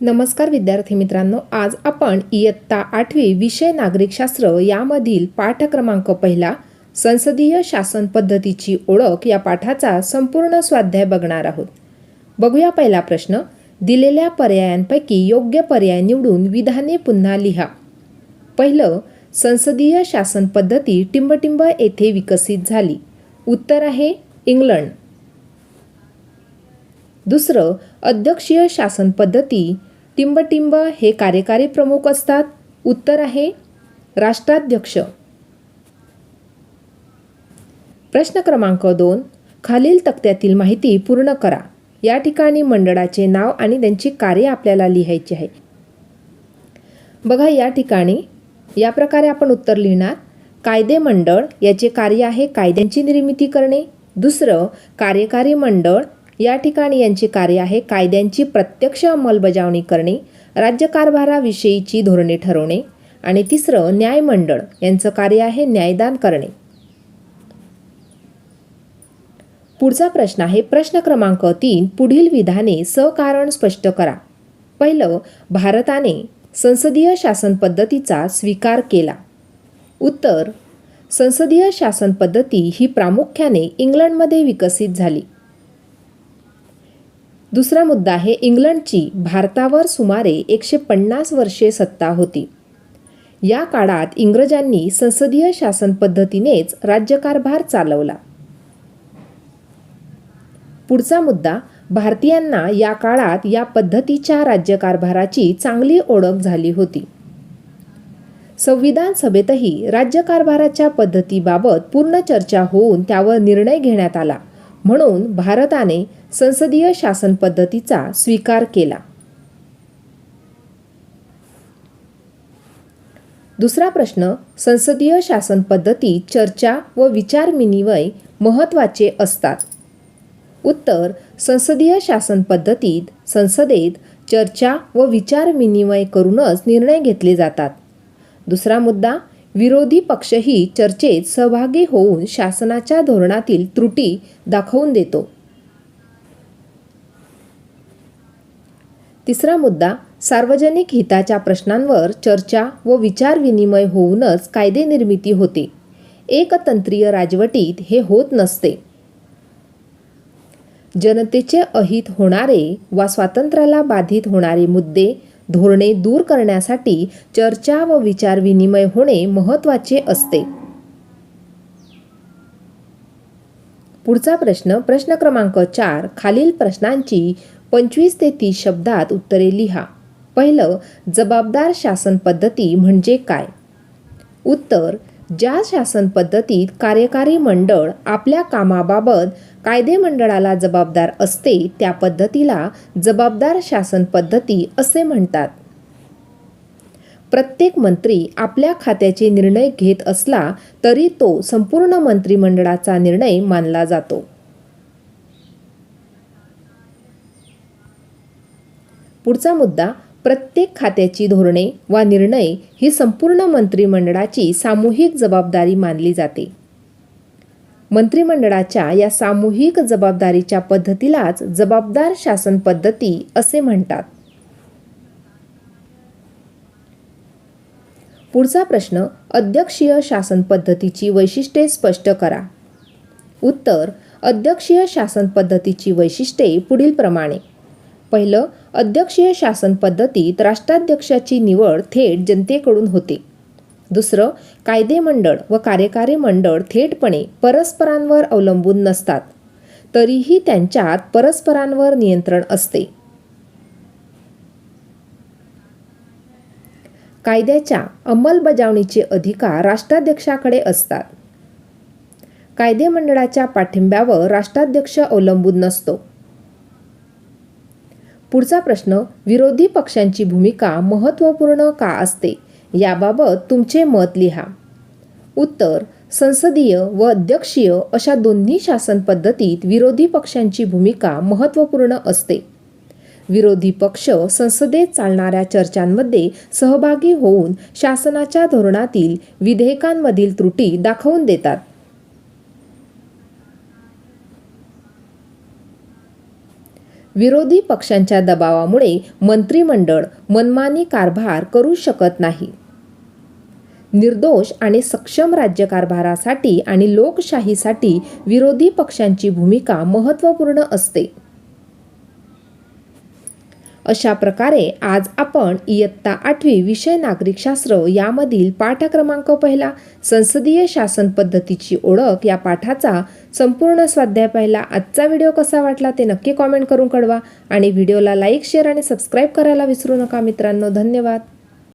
नमस्कार विद्यार्थी मित्रांनो आज आपण इयत्ता आठवी विषय नागरिकशास्त्र यामधील पाठ क्रमांक पहिला संसदीय शासन पद्धतीची ओळख या पाठाचा संपूर्ण स्वाध्याय बघणार आहोत. बघूया पहिला प्रश्न दिलेल्या पर्यायांपैकी योग्य पर्याय निवडून विधाने पुन्हा लिहा. पहिलं संसदीय शासन पद्धती टिंबटिंब येथे विकसित झाली. उत्तर आहे इंग्लंड. दुसरं अध्यक्षीय शासन पद्धती टिंबटिंब हे कार्यकारी प्रमुख असतात. उत्तर आहे राष्ट्राध्यक्ष. प्रश्न क्रमांक दोन खालील तक्त्यातील माहिती पूर्ण करा. या ठिकाणी मंडळाचे नाव आणि त्यांची कार्य आपल्याला लिहायची आहे. बघा या ठिकाणी या प्रकारे आपण उत्तर लिहिणार. कायदे मंडळ याचे कार्य आहे कायद्यांची निर्मिती करणे. दुसरं कार्यकारी मंडळ या ठिकाणी यांचे कार्य आहे कायद्यांची प्रत्यक्ष अंमलबजावणी करणे राज्यकारभाराविषयीची धोरणे ठरवणे आणि तिसरं न्यायमंडळ यांचं कार्य आहे न्यायदान करणे. पुढचा प्रश्न आहे प्रश्न क्रमांक तीन पुढील विधाने सकारण स्पष्ट करा. पहिलं भारताने संसदीय शासन पद्धतीचा स्वीकार केला. उत्तर संसदीय शासन पद्धती ही प्रामुख्याने इंग्लंडमध्ये विकसित झाली. दुसरा मुद्दा आहे इंग्लंडची भारतावर सुमारे एकशे पन्नास वर्षे सत्ता होती. या काळात इंग्रजांनी संसदीय शासन पद्धतीनेच राज्यकारभार चालवला. पुढचा मुद्दा भारतीयांना या काळात या पद्धतीच्या राज्यकारभाराची चांगली ओळख झाली होती. संविधान सभेतही राज्यकारभाराच्या पद्धतीबाबत पूर्ण चर्चा होऊन त्यावर निर्णय घेण्यात आला. म्हणून भारताने संसदीय शासन पद्धतीचा स्वीकार केला. दुसरा प्रश्न संसदीय शासन पद्धती चर्चा व विचारविनिमय महत्त्वाचे असतात. उत्तर संसदीय शासन पद्धतीत संसदेत चर्चा व विचारविनिमय करूनच निर्णय घेतले जातात. दुसरा मुद्दा विरोधी पक्षही चर्चेत सहभागी होऊन शासनाच्या धोरणातील त्रुटी दाखवून देतो. तिसरा मुद्दा सार्वजनिक हिताच्या प्रश्नांवर चर्चा व विचारविनिमय होऊनच कायदे निर्मिती होते. एकतंत्रीय राजवटीत हे होत नसते. जनतेचे अहित होणारे वा स्वातंत्र्याला बाधित होणारे मुद्दे धोरणे दूर करण्यासाठी चर्चा व विचारविनिमय होणे महत्त्वाचे असते. पुढचा प्रश्न प्रश्न क्रमांक चार खालील प्रश्नांची पंचवीस ते तीस शब्दात उत्तरे लिहा. पहिलं जबाबदार शासन पद्धती म्हणजे काय? उत्तर ज्या शासन पद्धतीत कार्यकारी मंडळ आपल्या कामाबाबत कायदे मंडळाला जबाबदार असते त्या पद्धतीला जबाबदार शासन पद्धती असे म्हणतात. प्रत्येक मंत्री आपल्या खात्याचे निर्णय घेत असला तरी तो संपूर्ण मंत्रिमंडळाचा निर्णय मानला जातो. पुढचा मुद्दा प्रत्येक खात्याची धोरणे वा निर्णय ही संपूर्ण मंत्रिमंडळाची सामूहिक जबाबदारी मानली जाते. मंत्रिमंडळाच्या या सामूहिक जबाबदारीच्या पद्धतीलाच जबाबदार शासन पद्धती असे म्हणतात. पुढचा प्रश्न अध्यक्षीय शासन पद्धतीची वैशिष्ट्ये स्पष्ट करा. उत्तर अध्यक्षीय शासन पद्धतीची वैशिष्ट्ये पुढील प्रमाणे पहिलं अध्यक्षीय शासन पद्धतीत राष्ट्राध्यक्षाची निवड थेट जनतेकडून होते. दुसरं कायदे मंडळ व कार्यकारी मंडळ थेटपणे परस्परांवर अवलंबून नसतात. तरीही त्यांच्यात परस्परांवर नियंत्रण असते. कायद्याच्या अंमलबजावणीचे अधिकार राष्ट्राध्यक्षाकडे असतात. कायदे मंडळाच्या पाठिंब्यावर राष्ट्राध्यक्ष अवलंबून नसतो. पुढचा प्रश्न विरोधी पक्षांची भूमिका महत्त्वपूर्ण का असते? याबाबत तुमचे मत लिहा. उत्तर संसदीय व अध्यक्षीय अशा दोन्ही शासन पद्धतीत विरोधी पक्षांची भूमिका महत्त्वपूर्ण असते. विरोधी पक्ष संसदेत चालणाऱ्या चर्चांमध्ये सहभागी होऊन शासनाच्या धोरणातील विधेयकांमधील त्रुटी दाखवून देतात. विरोधी पक्षांच्या दबावामुळे मंत्रिमंडळ मनमानी कारभार करू शकत नाही. निर्दोष आणि सक्षम राज्यकारभारासाठी आणि लोकशाहीसाठी विरोधी पक्षांची भूमिका महत्त्वपूर्ण असते. अशा प्रकारे आज आपण इयत्ता आठवी विषय नागरिकशास्त्र यामधील पाठ क्रमांक पहिला संसदीय शासन पद्धतीची ओळख या पाठाचा संपूर्ण स्वाध्याय पाहिला. आजचा व्हिडिओ कसा वाटला ते नक्की कॉमेंट करून कळवा आणि व्हिडिओला लाईक शेअर आणि सबस्क्राईब करायला विसरू नका मित्रांनो. धन्यवाद.